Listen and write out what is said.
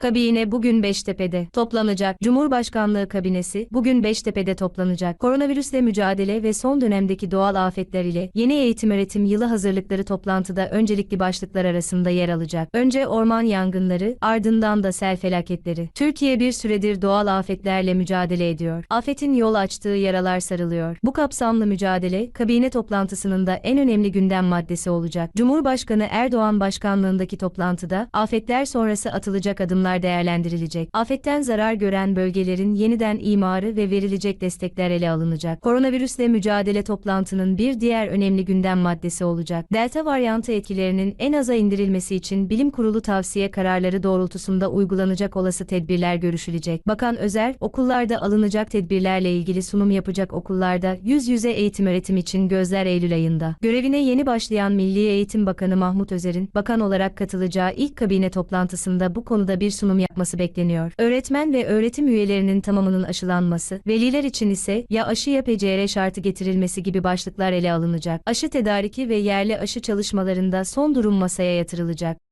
Kabine bugün Beştepe'de toplanacak. Cumhurbaşkanlığı kabinesi bugün Beştepe'de toplanacak. Koronavirüsle mücadele ve son dönemdeki doğal afetler ile yeni eğitim öğretim yılı hazırlıkları toplantıda öncelikli başlıklar arasında yer alacak. Önce orman yangınları, ardından da sel felaketleri. Türkiye bir süredir doğal afetlerle mücadele ediyor. Afetin yol açtığı yaralar sarılıyor. Bu kapsamlı mücadele kabine toplantısının da en önemli gündem maddesi olacak. Cumhurbaşkanı Erdoğan başkanlığındaki toplantıda afetler sonrası atılacak adımlar değerlendirilecek. Afetten zarar gören bölgelerin yeniden imarı ve verilecek destekler ele alınacak. Koronavirüsle mücadele toplantının bir diğer önemli gündem maddesi olacak. Delta varyantı etkilerinin en aza indirilmesi için bilim kurulu tavsiye kararları doğrultusunda uygulanacak olası tedbirler görüşülecek. Bakan Özer, okullarda alınacak tedbirlerle ilgili sunum yapacak okullarda yüz yüze eğitim öğretim için gözler Eylül ayında. Görevine yeni başlayan Milli Eğitim Bakanı Mahmut Özer'in bakan olarak katılacağı ilk kabine toplantısında bu konuda bir sunum yapması bekleniyor. Öğretmen ve öğretim üyelerinin tamamının aşılanması, veliler için ise ya aşı ya PCR şartı getirilmesi gibi başlıklar ele alınacak. Aşı tedariki ve yerli aşı çalışmalarında son durum masaya yatırılacak.